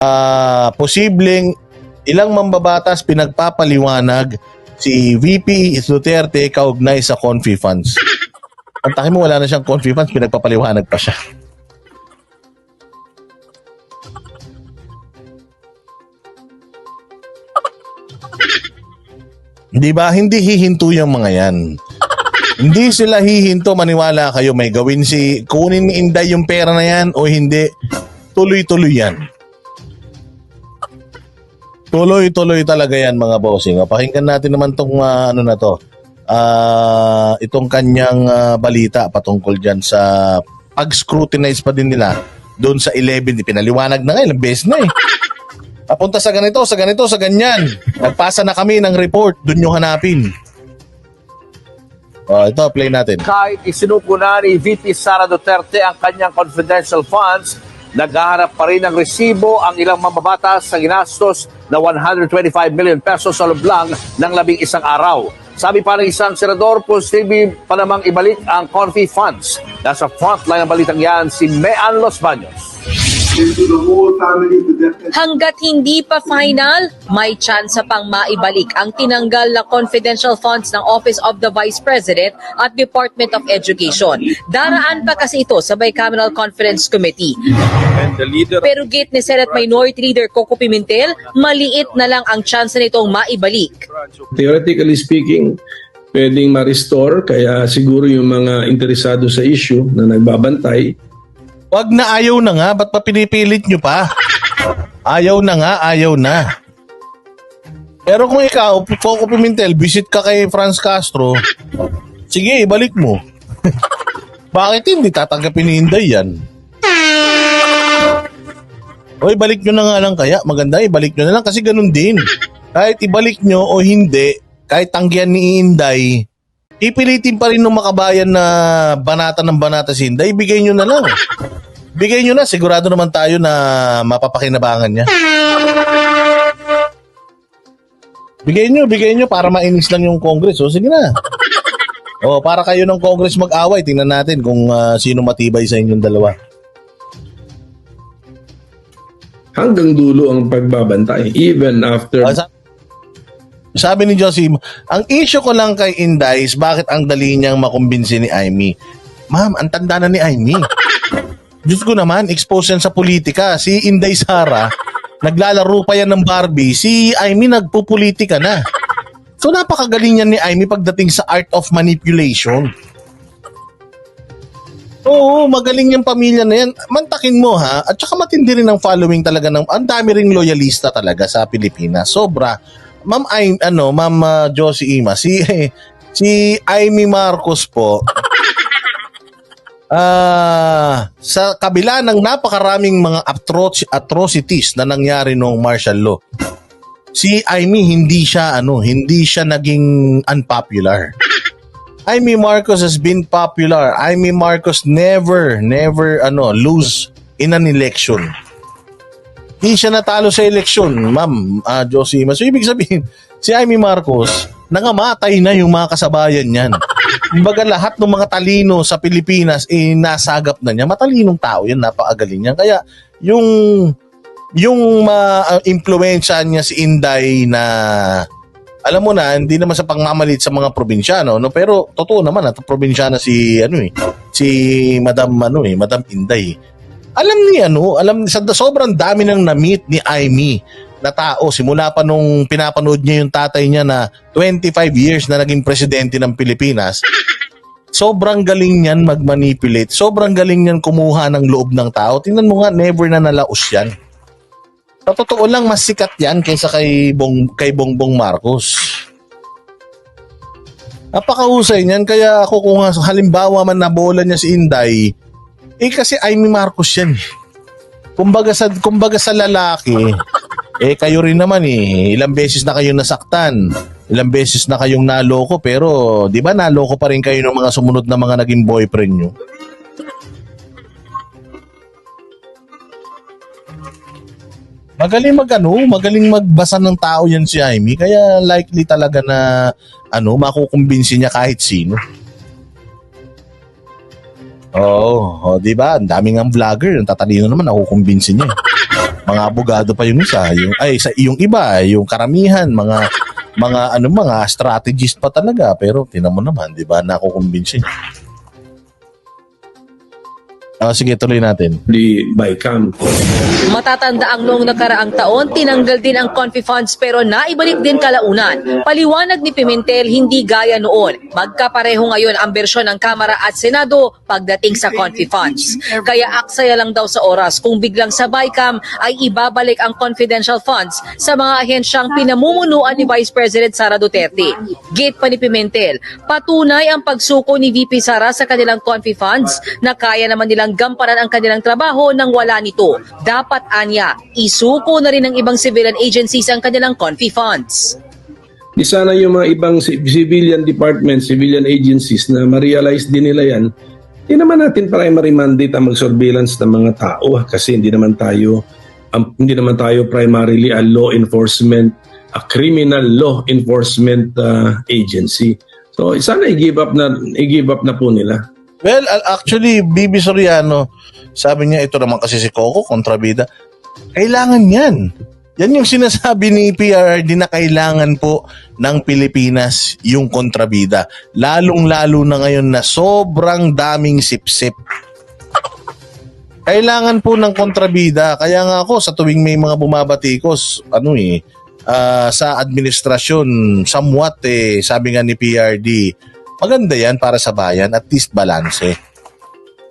ah, posibleng ilang mambabatas pinagpapaliwanag si VP Duterte kaugnay sa Confi funds. Ang takin mo, wala na siyang Confi funds, pinagpapaliwanag pa siya. Di ba? Hindi hihinto yung mga yan. Hindi sila hihinto, maniwala kayo, may gawin si, kunin ni Inday yung pera na yan o hindi, tuloy-tuloy yan. Tuloy-tuloy talaga yan mga bossing. O, pakinggan natin naman tong ah, ano na to. Ah, itong kanyang ah, balita patungkol dyan sa pag-scrutinize pa din nila doon sa 11. Pinaliwanag na nga, ilang beses na eh. Papunta sa ganito, sa ganito, sa ganyan. Nagpasa na kami ng report, doon nyo hanapin. O, ito, play natin. kahit isinuko na ni VP Sara Duterte ang kanyang confidential funds, naghahanap pa rin ng resibo ang ilang mambabatas sa ginastos na 125 million pesos sa loob ng labing isang araw. Sabi pa ng isang senador, posible pa namang ibalik ang Confi funds. Nasa frontline ng balitang yan si Mean Los Baños. Hanggat hindi pa final, may tsansa pang maibalik ang tinanggal na confidential funds ng Office of the Vice President at Department of Education. Daraan pa kasi ito sa Bicameral Conference Committee. Pero gate ni Senate Minority Leader Coco Pimentel, maliit na lang ang tsansa nitong maibalik. theoretically speaking, pwedeng ma-restore kaya siguro yung mga interesado sa issue na nagbabantay Wag na ayaw na nga, ba't pa pinipilit nyo pa? Ayaw na nga, ayaw na. Pero kung ikaw, Coco Pimentel, visit ka kay Franz Castro, sige, ibalik mo. Bakit hindi tatanggapin ni Inday yan? O ibalik nyo na nga lang kaya. Maganda, ibalik nyo na lang kasi ganun din. Kahit ibalik nyo o hindi, kahit tanggihan ni Inday, ipilitin pa rin ng makabayan na banata ng banata si Inday, ibigay nyo na lang. Bigay nyo na, sigurado naman tayo na mapapakinabangan niya. Bigay nyo, bigay nyo para mainis lang yung Congress. O sige na. O, para kayo ng Congress mag-away, tingnan natin kung ah, sino matibay sa inyong dalawa. hanggang dulo ang pagbabantay even after Ah, sa- sabi ni Josie, ang issue ko lang kay Inday is bakit ang dali niyang makumbinsi ni Amy. Ma'am, ang tanda na ni Amy. Diyos ko naman, expose yan sa politika. Si Inday Sara, naglalaro pa yan ng Barbie. Si Amy nagpupolitika na. So napakagaling yan ni Amy pagdating sa art of manipulation. Oo, magaling yung pamilya na yan. Mantakin mo ha. At saka matindi rin ang following talaga ng ang dami ring loyalista talaga sa Pilipinas. Sobra. Ma'am Ay, ano, Ma'am uh, Josie Ima, si si Amy Marcos po. Ah, sa kabila ng napakaraming mga atro- atrocities na nangyari noong martial law. Si Amy hindi siya ano, hindi siya naging unpopular. Amy Marcos has been popular. Amy Marcos never, never ano, lose in an election. Di siya natalo sa eleksyon, ma'am, uh, Josie. So, ibig sabihin, si Amy Marcos, nangamatay na yung mga kasabayan niyan. Kumbaga lahat ng mga talino sa Pilipinas, eh, nasagap na niya. Matalinong tao yan, napakagaling niya. Kaya, yung yung ma-impluensya niya si Inday na alam mo na, hindi naman sa pangmamalit sa mga probinsyano, no? Pero totoo naman at probinsyana si ano eh, si Madam ano eh, Madam Inday. Alam ni ano, alam sa sobrang dami nang na-meet ni Amy na tao simula pa nung pinapanood niya yung tatay niya na 25 years na naging presidente ng Pilipinas. Sobrang galing niyan mag-manipulate. Sobrang galing niyan kumuha ng loob ng tao. Tingnan mo nga, never na nalaos yan. Sa totoo lang, mas sikat yan kaysa kay, Bong, kay Bongbong Marcos. Napakahusay niyan. Kaya ako kung halimbawa man nabola niya si Inday, eh kasi Amy Marcos yan. Kumbaga sa, kumbaga sa lalaki, eh kayo rin naman eh. Ilang beses na kayong nasaktan. Ilang beses na kayong naloko pero di ba naloko pa rin kayo ng mga sumunod na mga naging boyfriend nyo? Magaling mag ano, magaling magbasa ng tao yan si Amy. Kaya likely talaga na ano, makukumbinsi niya kahit sino. Oo, oh, di ba? Ang daming ang vlogger, ang tatalino naman nakukumbinsi niya. eh. mga abogado pa yung isa, yung ay sa yung iba, yung karamihan mga mga ano mga strategist pa talaga pero tinan mo naman, 'di ba? Nakukumbinsi. Ah, sige, tuloy natin. the BICAM. Matatanda ang noong nakaraang taon, tinanggal din ang confi funds pero naibalik din kalaunan. Paliwanag ni Pimentel, hindi gaya noon. Magkapareho ngayon ang bersyon ng Kamara at Senado pagdating sa confi funds. Kaya aksaya lang daw sa oras kung biglang sa BICAM ay ibabalik ang confidential funds sa mga ahensyang pinamumunuan ni Vice President Sara Duterte. Gate pa ni Pimentel, patunay ang pagsuko ni VP Sara sa kanilang confi funds na kaya naman nilang gampanan ang kanilang trabaho nang wala nito. Dapat anya, isuko na rin ng ibang civilian agencies ang kanilang confi funds. Di sana yung mga ibang ci- civilian departments, civilian agencies na ma-realize din nila yan, hindi naman natin primary mandate ang mag-surveillance ng mga tao ah, kasi hindi naman tayo ang- hindi naman tayo primarily a law enforcement, a criminal law enforcement ah, agency. So sana i-give up na i-give up na po nila. Well, al- actually, Bibi Soriano, sabi niya, ito naman kasi si Coco, kontrabida. Kailangan yan. Yan yung sinasabi ni PRRD na kailangan po ng Pilipinas yung kontrabida. Lalong-lalo na ngayon na sobrang daming sipsip. Kailangan po ng kontrabida. Kaya nga ako, sa tuwing may mga bumabatikos, ano eh, ah, sa administrasyon, somewhat eh, sabi nga ni PRD, maganda yan para sa bayan, at least balance.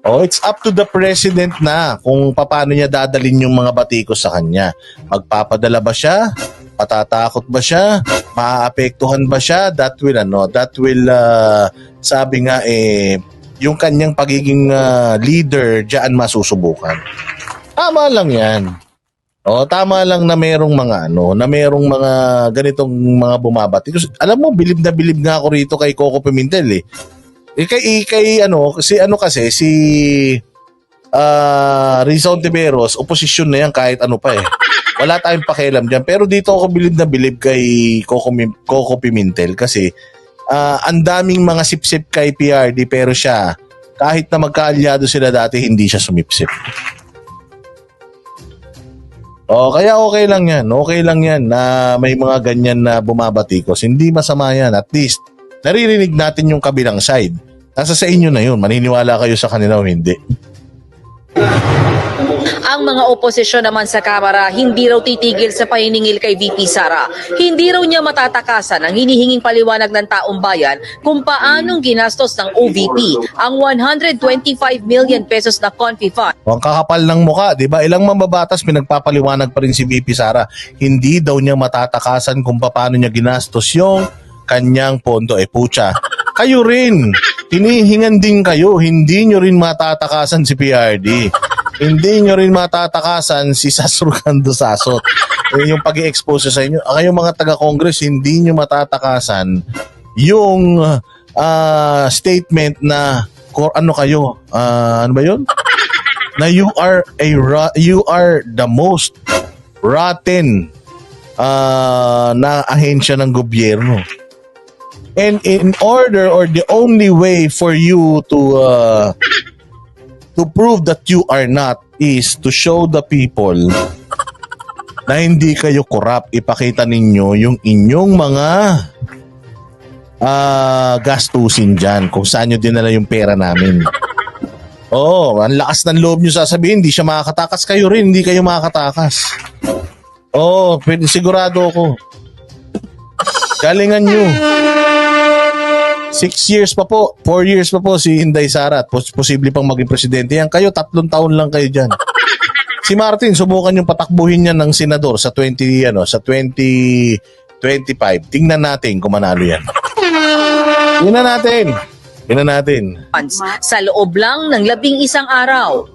Oh, it's up to the president na kung paano niya dadalin yung mga batikos sa kanya. Magpapadala ba siya? Patatakot ba siya? Maaapektuhan ba siya? That will ano, that will ah, sabi nga eh yung kanyang pagiging ah, leader diyan masusubukan. Tama lang 'yan. Oh, tama lang na merong mga ano, na merong mga ganitong mga bumabati. Kasi, alam mo, bilib na bilib nga ako rito kay Coco Pimentel eh. Eh, kay, kay ano, si ano kasi, si ah Rizal Tiberos, oposisyon na yan kahit ano pa eh. Wala tayong pakialam dyan. Pero dito ako bilib na bilib kay Coco, Coco Pimentel kasi ah, ang daming mga sipsip kay PRD pero siya, kahit na magkaalyado sila dati, hindi siya sumipsip. Oh, kaya okay lang yan. Okay lang yan na may mga ganyan na bumabatikos. Hindi masama yan. At least, naririnig natin yung kabilang side. Nasa sa inyo na yun. Maniniwala kayo sa kanila o hindi. Ang mga oposisyon naman sa Kamara hindi raw titigil sa paniningil kay VP Sara. Hindi raw niya matatakasan ang hinihinging paliwanag ng taong bayan kung paanong ginastos ng OVP ang 125 million pesos na confi fund. Ang kakapal ng muka, di ba? Ilang mambabatas pinagpapaliwanag pa rin si VP Sara. Hindi daw niya matatakasan kung paano niya ginastos yung kanyang pondo. Eh, pucha. Kayo rin. Tinihingan din kayo. Hindi nyo rin matatakasan si PRD. Hindi nyo rin matatakasan si Sasrukando Sasot. Eh, yung pag expose sa inyo. Ah, Kayong mga taga-Congress, hindi nyo matatakasan yung ah, statement na kor ano kayo? Ah, ano ba yun? na you are a you are the most rotten uh, na ahensya ng gobyerno. And in order or the only way for you to uh, to prove that you are not is to show the people na hindi kayo corrupt. Ipakita ninyo yung inyong mga ah gastusin dyan kung saan nyo dinala yung pera namin. Oo, oh, ang lakas ng loob nyo sasabihin, hindi siya makakatakas. Kayo rin, hindi kayo makakatakas. Oo, oh, sigurado ako. Galingan nyo. Six years pa po, four years pa po si Inday Sara at pos- posible pang maging presidente yan. Kayo, tatlong taon lang kayo dyan. Si Martin, subukan yung patakbuhin niya ng senador sa 20, ano, sa 2025. Tingnan natin kung manalo yan. Tingnan natin. Tingnan natin. sa loob lang ng labing isang araw.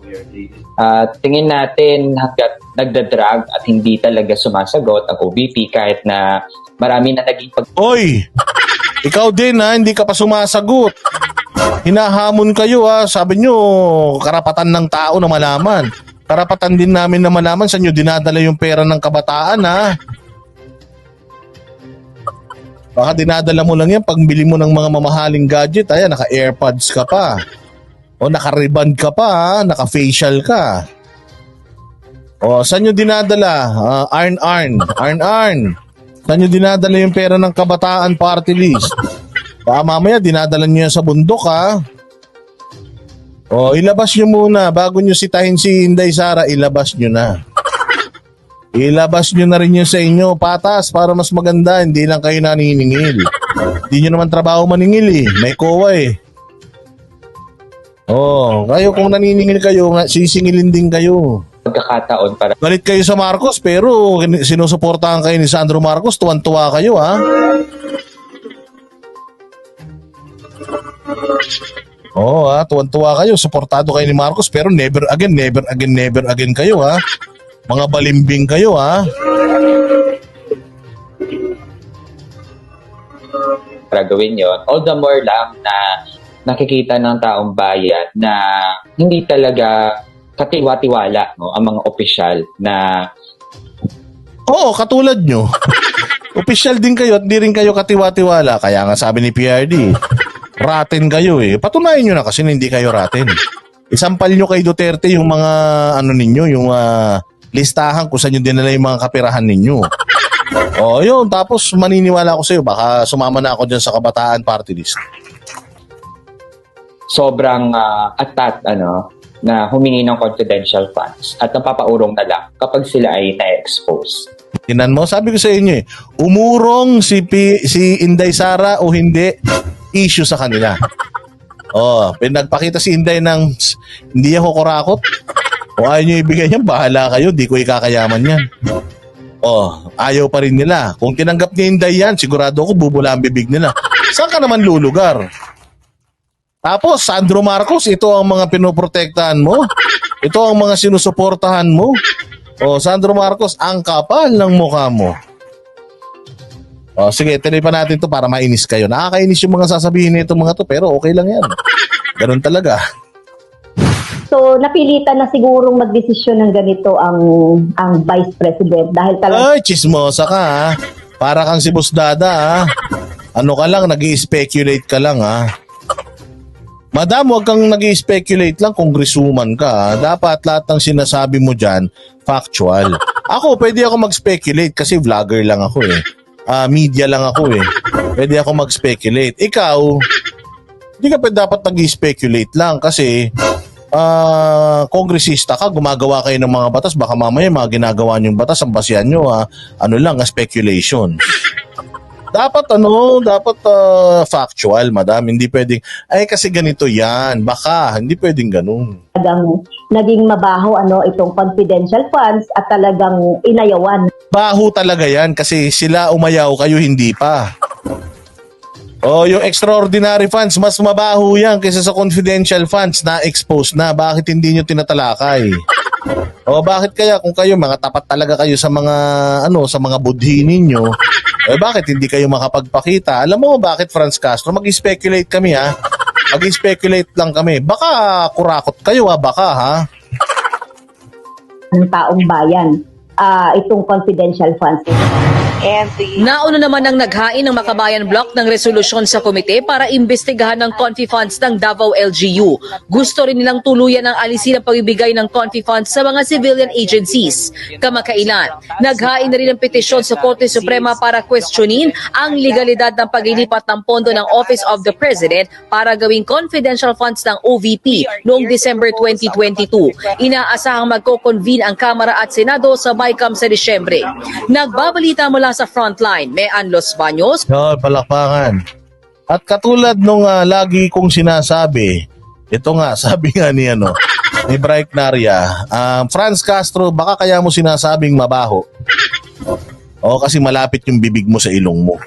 At tingin natin hanggat nagdadrag at hindi talaga sumasagot ang OBP kahit na marami na naging pag Oy! Ikaw din ha, hindi ka pa sumasagot. Hinahamon kayo ha. Sabi nyo, karapatan ng tao na malaman. Karapatan din namin na malaman sa inyo dinadala yung pera ng kabataan ha. Baka dinadala mo lang yan pag bili mo ng mga mamahaling gadget. Ayan, naka-airpods ka pa. O naka-reband ka pa. Naka-facial ka. O, saan nyo dinadala? Ah, arn, arn. Saan nyo dinadala yung pera ng kabataan party list? Baka mamaya dinadala nyo yan sa bundok, ha? O, ilabas nyo muna. Bago nyo sitahin si Inday Sara, ilabas nyo na. Ilabas nyo na rin yun sa inyo, patas, para mas maganda. Hindi lang kayo naniningil. Hindi nyo naman trabaho maningil eh. May kowa eh. Oh, kayo kung naniningil kayo, sisingilin din kayo. Pagkakataon para Galit kayo sa Marcos pero kin- sinusuportahan kayo ni Sandro Marcos, tuwan-tuwa kayo ha. Oo ha, tuwan-tuwa kayo, suportado kayo ni Marcos pero never again, never again, never again kayo ha. Mga balimbing kayo ha. para gawin yon. All the more lang na nakikita ng taong bayan na hindi talaga katiwa-tiwala no, ang mga opisyal na Oo, katulad nyo. Opisyal din kayo at di rin kayo katiwa-tiwala. Kaya nga sabi ni PRD, raten kayo eh. Patunayan nyo na kasi na hindi kayo raten. Isampal nyo kay Duterte yung mga ano ninyo, yung ah, listahan kung saan nyo dinala yung mga kapirahan ninyo. O yun, tapos maniniwala ako sa'yo, baka sumama na ako dyan sa kabataan party list. sobrang ah, atat ano na humingi ng confidential funds at napapaurong na lang kapag sila ay na-expose. Tinan mo, sabi ko sa inyo eh, umurong si, P, si Inday Sara o hindi, issue sa kanila. Oh, pinagpakita si Inday ng "Tss, hindi ako kurakot. O ayaw nyo ibigay niyan, bahala kayo, di ko ikakayaman yan. Oh, ayaw pa rin nila. Kung tinanggap ni Inday yan, sigurado ako bubula ang bibig nila. Saan ka naman lulugar? Tapos, Sandro Marcos, ito ang mga pinoprotektahan mo. Ito ang mga sinusuportahan mo. O, Sandro Marcos, ang kapal ng mukha mo. O, sige, tuloy pa natin to para mainis kayo. Nakakainis yung mga sasabihin nito mga to, pero okay lang yan. Ganun talaga. So, napilitan na sigurong magdesisyon ng ganito ang ang Vice President dahil talaga Ay, chismosa ka ha. Para kang si Boss Dada ha. Ano ka lang, nag speculate ka lang ha. Madam, huwag kang nag speculate lang kung grisuman ka. Dapat lahat ng sinasabi mo dyan, factual. Ako, pwede ako mag-speculate kasi vlogger lang ako eh. Ah, media lang ako eh. Pwede ako mag-speculate. Ikaw, hindi ka pa dapat nag-speculate lang kasi ah kongresista ka, gumagawa kayo ng mga batas, baka mamaya mga ginagawa niyong batas, ang basihan nyo, ah, ano lang, ah, speculation. Dapat ano, dapat ah, factual, madam. Hindi pwedeng, ay kasi ganito yan. Baka, hindi pwedeng ganun. talagang naging mabaho ano itong confidential funds at talagang inayawan Baho talaga yan kasi sila umayaw, kayo hindi pa. Oh, yung extraordinary funds, mas mabaho yan kaysa sa confidential funds na expose na. Bakit hindi nyo tinatalakay? O bakit kaya kung kayo mga tapat talaga kayo sa mga ano sa mga budhi ninyo, eh bakit hindi kayo makapagpakita? Alam mo bakit Franz Castro? Mag-speculate kami ha. Mag-speculate lang kami. Baka kurakot kayo ha, baka ha. ng taong bayan ah itong confidential funds Nauna naman ang naghain ng Makabayan Block ng resolusyon sa komite para imbestigahan ng confi funds ng Davao LGU. Gusto rin nilang tuluyan ang alisin ang pagbibigay ng confi funds sa mga civilian agencies. Kamakailan, naghain na rin ng petisyon sa Korte Suprema para questionin ang legalidad ng paglilipat ng pondo ng Office of the President para gawing confidential funds ng OVP noong December 2022. Inaasahang magko-convene ang Kamara at Senado sa BICAM sa Disyembre. Nagbabalita mula sa Frontline, Mean Los Baños, No, palakpakan. At katulad nung ah, lagi kong sinasabi, ito nga, sabi nga ni ano, ni Bright Naria, ah, Franz Castro, baka kaya mo sinasabing mabaho. O kasi malapit yung bibig mo sa ilong mo.